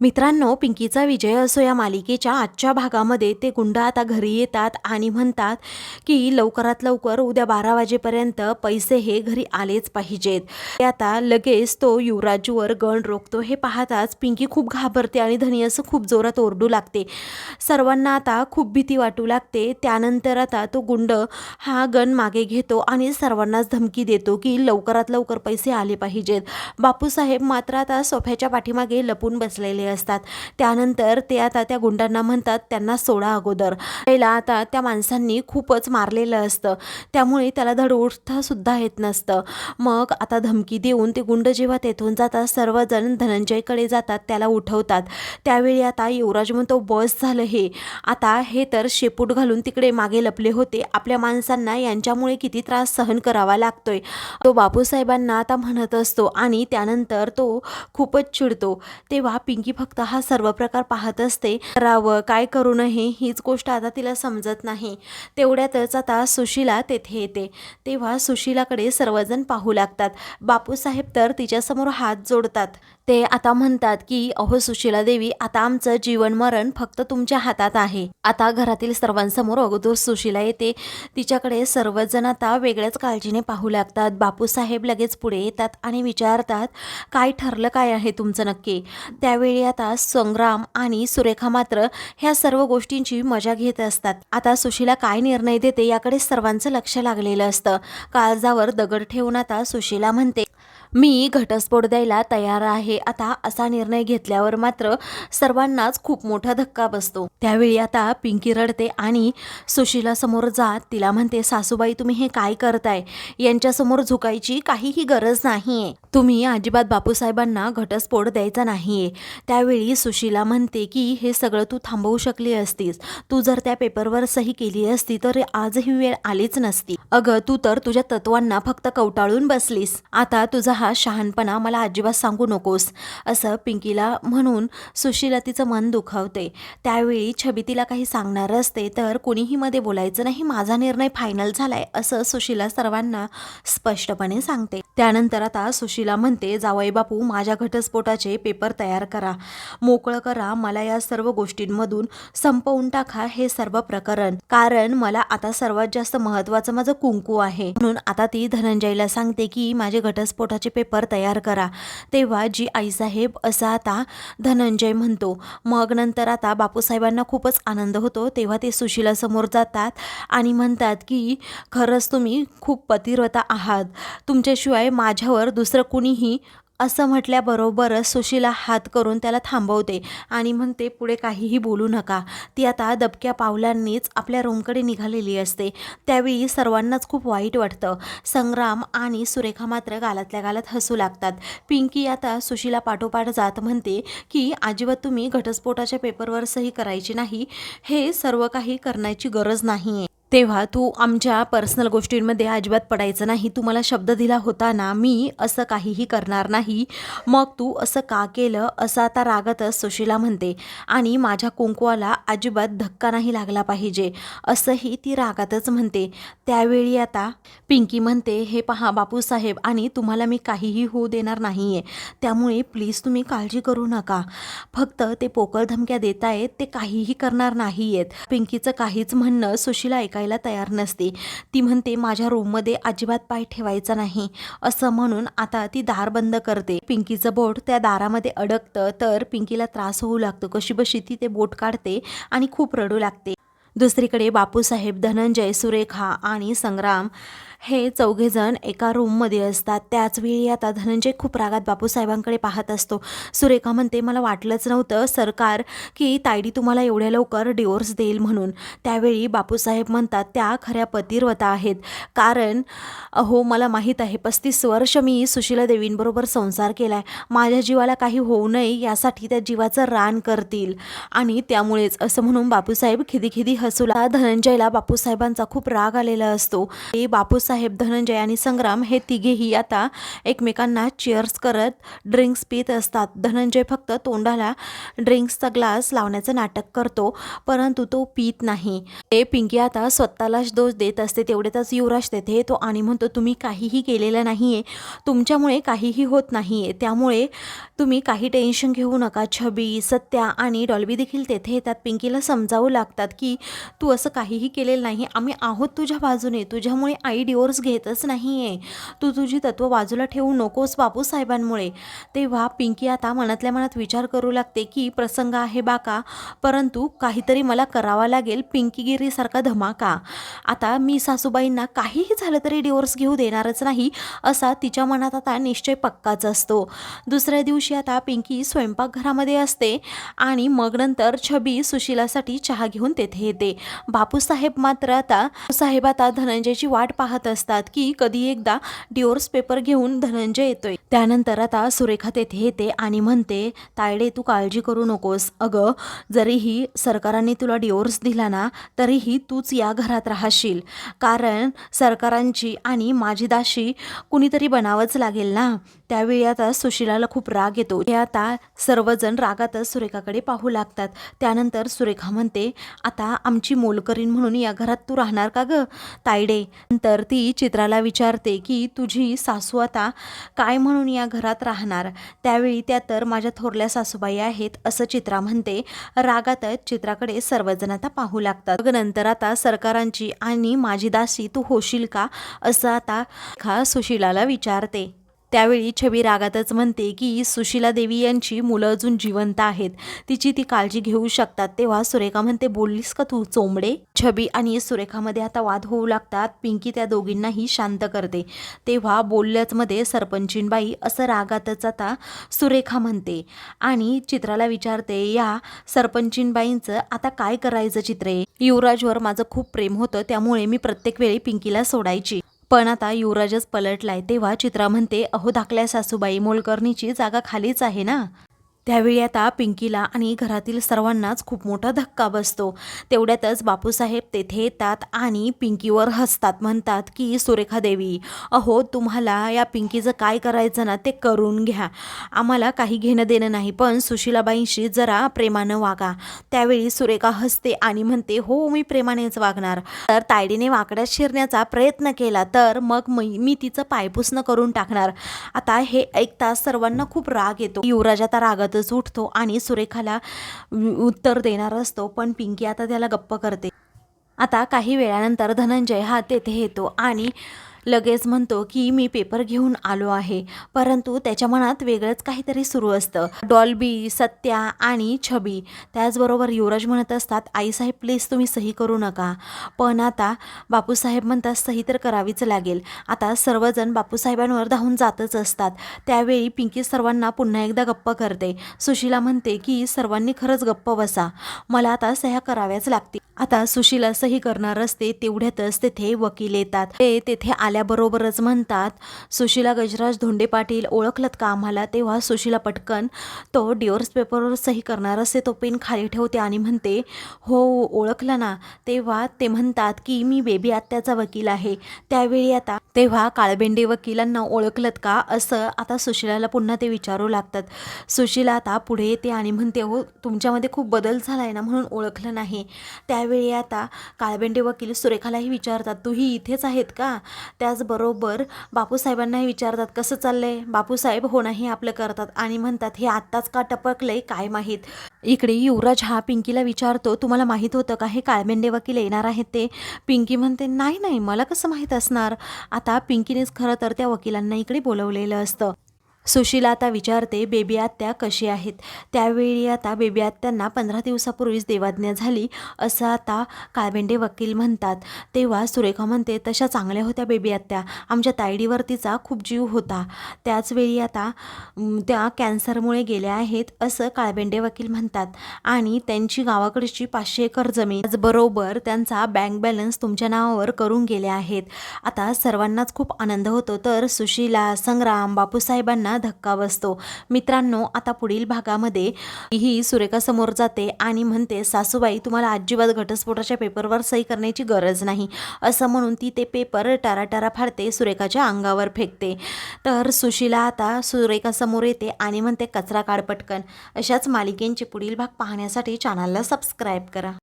मित्रांनो पिंकीचा विजय असो या मालिकेच्या आजच्या भागामध्ये ते गुंड आता घरी येतात आणि म्हणतात की लवकरात लवकर उद्या बारा वाजेपर्यंत पैसे हे घरी आलेच पाहिजेत. ते आता लगेच तो युवराजवर गण रोखतो. हे पाहताच पिंकी खूप घाबरते आणि धनी असं खूप जोरात ओरडू लागते. सर्वांना आता खूप भीती वाटू लागते. त्यानंतर आता तो गुंड हा गण मागे घेतो आणि सर्वांनाच धमकी देतो की लवकरात लवकर पैसे आले पाहिजेत. बापूसाहेब मात्र आता सोफ्याच्या पाठीमागे लपून बसलेले असतात. त्यानंतर ते आता त्या गुंडांना म्हणतात त्यांना सोडा अगोदर. पहिला आता त्या माणसांनी खूपच मारलेलं असतं. त्यामुळे त्याला धड सुद्धा येत नसतं. मग आता धमकी देऊन ते गुंड जेव्हा तेथून जातात सर्वजण धनंजयकडे जातात त्याला उठवतात. त्यावेळी आता युवराज म्हणतो बस झालं हे. आता हे तर शेपूट घालून तिकडे मागे लपले होते. आपल्या माणसांना यांच्यामुळे किती त्रास सहन करावा लागतोय. तो बापूसाहेबांना आता म्हणत असतो आणि त्यानंतर तो खूपच चिडतो. तेव्हा पिंकी फक्त हा सर्व प्रकार पाहत असते. करावं काय करू नये हीच गोष्ट आता तिला समजत नाही. तेवढ्यातच आता सुशीला तेथे येते. तेव्हा सुशीलाकडे सर्वजण पाहू लागतात. बापूसाहेब तर तिच्यासमोर हात जोडतात. ते आता म्हणतात की अहो सुशीला देवी आता आमचं जीवन मरण फक्त तुमच्या हातात आहे. आता घरातील सर्वांसमोर अगोदर सुशीला येते. तिच्याकडे सर्वजण आता वेगळ्याच काळजीने पाहू लागतात. बापूसाहेब लगेच पुढे येतात आणि विचारतात काय ठरलं काय आहे तुमचं नक्की? त्यावेळी आता संग्राम आणि सुरेखा मात्र ह्या सर्व गोष्टींची मजा घेत असतात. आता सुशीला काय निर्णय देते याकडे सर्वांचं लक्ष लागलेलं असतं. काळजावर दगड ठेवून आता सुशीला म्हणते मी घटस्फोट द्यायला तयार आहे. आता असा निर्णय घेतल्यावर मात्र सर्वांनाच खूप मोठा धक्का बसतो. त्यावेळी आता पिंकी रडते आणि सुशीला समोर जात तिला म्हणते सासूबाई तुम्ही हे काय करताय? यांच्यासमोर झुकायची काहीही गरज नाहीये. तुम्ही अजिबात बापूसाहेबांना घटस्फोट द्यायचा नाहीये. त्यावेळी सुशीला म्हणते की हे सगळं तू थांबवू शकली असतीस. तू जर त्या पेपरवर सही केली असती तर आज ही वेळ आलीच नसती. अगं तू तर तुझ्या तत्वांना फक्त कवटाळून बसलीस. आता तुझा हा शहाणपणा मला अजिबात सांगू नकोस. असं पिंकीला म्हणून सुशीला तिचं मन दुखावते. त्यावेळी छबी तिला काही सांगणार असते तर कुणीही मध्ये बोलायचं नाही माझा निर्णय फायनल झालाय असं सुशीला सर्वांना स्पष्टपणे सांगते. त्यानंतर आता सुशीला म्हणते जावई बापू माझ्या घटस्फोटाचे पेपर तयार करा. मोकळं करा. मला या सर्व गोष्टींमधून संपवून टाका हे सर्व प्रकरण. कारण मला आता सर्वात जास्त महत्वाचं माझं कुंकू आहे. म्हणून आता ती धनंजयला सांगते की माझे घटस्फोटाचे पेपर तयार करा. तेव्हा जी आईसाहेब असं आता धनंजय म्हणतो. मग नंतर आता बापूसाहेबांना खूपच आनंद होतो. तेव्हा ते सुशीलासमोर जातात आणि म्हणतात की खरंच तुम्ही खूप पतिव्रता आहात. तुमच्याशिवाय माझ्यावर दुसरं कुणीही असं म्हटल्याबरोबरच सुशीला हात करून त्याला थांबवते आणि म्हणते पुढे काहीही बोलू नका. ती आता दबक्या पावलांनीच आपल्या रूमकडे निघालेली असते. त्यावेळी सर्वांनाच खूप वाईट वाटतं. संग्राम आणि सुरेखा मात्र गालातल्या गालात हसू लागतात. पिंकी आता सुशीला पाठोपाठ जात म्हणते की अजिबात तुम्ही घटस्फोटाच्या पेपरवर सही करायची नाही. हे सर्व काही करण्याची गरज नाही आहे तेव्हा तू आमच्या पर्सनल गोष्टींमध्ये अजिबात पडायचं नाही. तू मला शब्द दिला होता ना मी असं काहीही करणार नाही. मग तू असं का केलं? असं आता रागातच सुशीला म्हणते. आणि माझ्या कुंकवाला अजिबात धक्का नाही लागला पाहिजे असंही ती रागातच म्हणते. त्यावेळी आता पिंकी म्हणते हे पहा बापूसाहेब आणि तुम्हाला मी काहीही होऊ देणार नाही आहे त्यामुळे प्लीज तुम्ही काळजी करू नका. फक्त ते पोकळ धमक्या देत आहेत ते काहीही करणार नाही आहेत पिंकीचं काहीच म्हणणं सुशीला ऐकायला तयार नसते. ती म्हणते माझ्या रूममध्ये अजिबात पाय ठेवायचा नाही. असं म्हणून आता ती दार बंद करते. पिंकीचं बोट त्या दारामध्ये अडकतं तर पिंकीला त्रास होऊ लागतो. कशीबशी ती ते बोट काढते आणि खूप रडू लागते. दुसरीकडे बापूसाहेब धनंजय सुरेखा आणि संग्राम हे चौघेजण एका रूममध्ये असतात. त्याचवेळी आता धनंजय खूप रागात बापूसाहेबांकडे पाहत असतो. सुरेखा म्हणते मला वाटलंच नव्हतं सरकार की तायडी तुम्हाला एवढ्या लवकर डिवोर्स देईल म्हणून. त्यावेळी बापूसाहेब म्हणतात त्या खऱ्या पतिव्रता आहेत. कारण हो मला माहीत आहे पस्तीस वर्ष मी सुशीला देवींबरोबर संसार केला आहे माझ्या जीवाला काही होऊ नये यासाठी त्या जीवाचं रान करतील. आणि त्यामुळेच असं म्हणून बापूसाहेब खिदी खिदी हसूला धनंजयला बापूसाहेबांचा खूप राग आलेला असतो. ते बापूस साहेब धनंजय आणि संग्राम हे तिघेही आता एकमेकांना चिअर्स करत ड्रिंक्स पित असतात. धनंजय फक्त तोंडाला ड्रिंक्सचा ग्लास लावण्याचं नाटक करतो परंतु तो पित नाही. ते पिंकी आता स्वतःलाच दोष देत असते तेवढ्यातच युवराज तेथे येतो आणि म्हणतो तुम्ही काहीही केलेलं नाही आहे तुमच्यामुळे काहीही होत नाही आहे त्यामुळे तुम्ही काही टेन्शन घेऊ नका. छबी सत्या आणि डॉल्बी देखील तेथे येतात. पिंकीला समजावू लागतात की तू असं काहीही केलेलं नाही. आम्ही आहोत तुझ्या बाजूने. तुझ्यामुळे आई डिवोर्स घेतच नाही आहे तू तुझी तत्व बाजूला ठेवू नकोस बापूसाहेबांमुळे. तेव्हा पिंकी आता मनातल्या मनात विचार करू लागते की प्रसंग आहे बाका परंतु काहीतरी मला करावा लागेल पिंकीगिरीसारखा धमाका. आता मी सासूबाईंना काहीही झालं तरी डिवोर्स घेऊ देणारच नाही असा तिच्या मनात आता निश्चय पक्काच असतो. दुसऱ्या दिवशी आता पिंकी स्वयंपाकघरामध्ये असते आणि मग नंतर छबी सुशिलासाठी चहा घेऊन तेथे येते. बापूसाहेब मात्र आता साहेब आता धनंजयची वाट पाहत असतात की कधी एकदा डिओर्स पेपर घेऊन धनंजय येतोय. त्यानंतर आता सुरेखा तेथे येते आणि म्हणते तायडे तू काळजी करू नकोस. अगं जरीही सरकाराने तुला डिओर्स दिला ना तरीही तूच या घरात राहशील. कारण सरकारांची आणि माझी दाशी कुणीतरी बनावंच लागेल ना. त्यावेळी आता सुशिलाला खूप राग येतो. हे आता सर्वजण रागातच सुरेखाकडे पाहू लागतात. त्यानंतर सुरेखा म्हणते आता आमची मोलकरीण म्हणून या घरात तू राहणार का ग तायडे नंतर ती चित्राला विचारते की तुझी सासू आता काय म्हणून या घरात राहणार? त्यावेळी त्या तर माझ्या थोरल्या सासूबाई आहेत असं चित्रा म्हणते. रागातच चित्राकडे सर्वजण आता पाहू लागतात. मग नंतर आता सरकारांची आणि माझी दासी तू होशील का असं आता खा सुशिलाला विचारते. त्यावेळी छबी रागातच म्हणते की सुशीला देवी यांची मुलं अजून जिवंत आहेत. तिची ती काळजी घेऊ शकतात. तेव्हा सुरेखा म्हणते बोललीस का तू चोंबडे? छबी आणि सुरेखामध्ये आता वाद होऊ लागतात. पिंकी त्या दोघींनाही शांत करते. तेव्हा बोलल्याचमध्ये सरपंचीनबाई असं रागातच आता सुरेखा म्हणते. आणि चित्राला विचारते या सरपंचीनबाईंचं आता काय करायचं चित्रे? युवराजवर माझं खूप प्रेम होतं. त्यामुळे मी प्रत्येक वेळी पिंकीला सोडायची. पण आता युवराजच पलटलाय. तेव्हा चित्रा म्हणते अहो धाकल्या सासूबाई मोलकर्णीची जागा खालीच आहे ना. त्यावेळी आता पिंकीला आणि घरातील सर्वांनाच खूप मोठा धक्का बसतो. तेवढ्यातच बापूसाहेब तेथे येतात आणि पिंकीवर हसतात. म्हणतात की सुरेखा देवी अहो तुम्हाला या पिंकीचं काय करायचं ना ते करून घ्या. आम्हाला काही घेणं देणं नाही पण सुशिलाबाईंशी जरा प्रेमानं वागा. त्यावेळी सुरेखा हसते आणि म्हणते हो मी प्रेमानेच वागणार. तर तायडीने वाकड्यात शिरण्याचा प्रयत्न केला तर मग मी मी तिचं पायपुसणं करून टाकणार. आता हे ऐकता सर्वांना खूप राग येतो. युवराज आता रागातच उठतो आणि सुरेखाला उत्तर देणार असतो पण पिंकी आता त्याला गप्प करते. आता काही वेळानंतर धनंजय हा तेथे येतो आणि लगेच म्हणतो की मी पेपर घेऊन आलो आहे. परंतु त्याच्या मनात वेगळंच काहीतरी सुरू असतं. डॉल्बी सत्या आणि छबी. त्याचबरोबर युवराज म्हणत असतात आईसाहेब प्लीज तुम्ही सही करू नका. पण आता बापूसाहेब म्हणतात सही तर करावीच लागेल. आता सर्वजण बापूसाहेबांवर धावून जातच असतात. त्यावेळी पिंकी सर्वांना पुन्हा एकदा गप्प करते. सुशीला म्हणते की सर्वांनी खरंच गप्प बसा. मला आता सह्या कराव्याच लागतील. आता सुशीला सही करणार असते तेवढ्यातच तेथे वकील येतात. ते तेथे आले आल्याबरोबरच म्हणतात सुशीला गजराज धोंडे पाटील ओळखलत का आम्हाला? तेव्हा सुशीला पटकन तो डिओर्स पेपरवर सही करणार असे तो पेन खाली ठेवते आणि म्हणते हो ओळखलं ना. तेव्हा ते म्हणतात की मी बेबी आत्याचा वकील आहे. त्यावेळी आता तेव्हा काळबेंडे वकिलांना ओळखलत का? असं आता सुशिलाला पुन्हा ते विचारू लागतात. सुशिला आता पुढे येते आणि म्हणते हो तुमच्यामध्ये खूप बदल झाला आहे ना म्हणून ओळखलं नाही. त्यावेळी आता काळबेंडे वकील सुरेखालाही विचारतात तूही इथेच आहेत का? त्याचबरोबर बापूसाहेबांनाही विचारतात कसं चाललंय? बापूसाहेब हो नाही आपलं करतात. आणि म्हणतात हे आत्ताच का टपकलंय? काय माहीत? इकडे युवराज हा पिंकीला विचारतो तुम्हाला माहीत होतं का? हे काळमेंडे वकील येणार आहेत ते? पिंकी म्हणते नाही नाही मला कसं माहीत असणार? आता पिंकीनेच खरं तर त्या वकिलांना इकडे बोलवलेलं असतं. सुशीला आता विचारते बेबी आत्या कशी आहेत? त्यावेळी आता बेबी आत्यांना पंधरा दिवसापूर्वीच देवाज्ञा झाली असं आता काळबेंडे वकील म्हणतात. तेव्हा सुरेखा म्हणते तशा चांगल्या होत्या बेबी आत्या. आमच्या तायडीवर तिचा खूप जीव होता. त्याचवेळी आता त्या कॅन्सरमुळे गेल्या आहेत असं काळबेंडे वकील म्हणतात. आणि त्यांची गावाकडची पाचशे एकर जमीन त्याचबरोबर त्यांचा बँक बॅलन्स तुमच्या नावावर करून गेले आहेत. आता सर्वांनाच खूप आनंद होतो. तर सुशीला संग्राम बापूसाहेबांना सुरेखाला धक्का बसतो. मित्रांनो आता पुढील भागामध्ये ही सुरेखा समोर जाते आणि म्हणते सासूबाई तुम्हाला अजिबात घटस्फोटाच्या पेपरवर सही करण्याची गरज नाही. असं म्हणून ती ते पेपर टाराटारा फाडते सुरेखाच्या अंगावर फेकते. तर सुशीला आता सुरेखासमोर येते आणि म्हणते कचरा काढ पटकन. अशाच मालिकेंचे पुढील भाग पाहण्यासाठी चॅनलला सबस्क्राईब करा.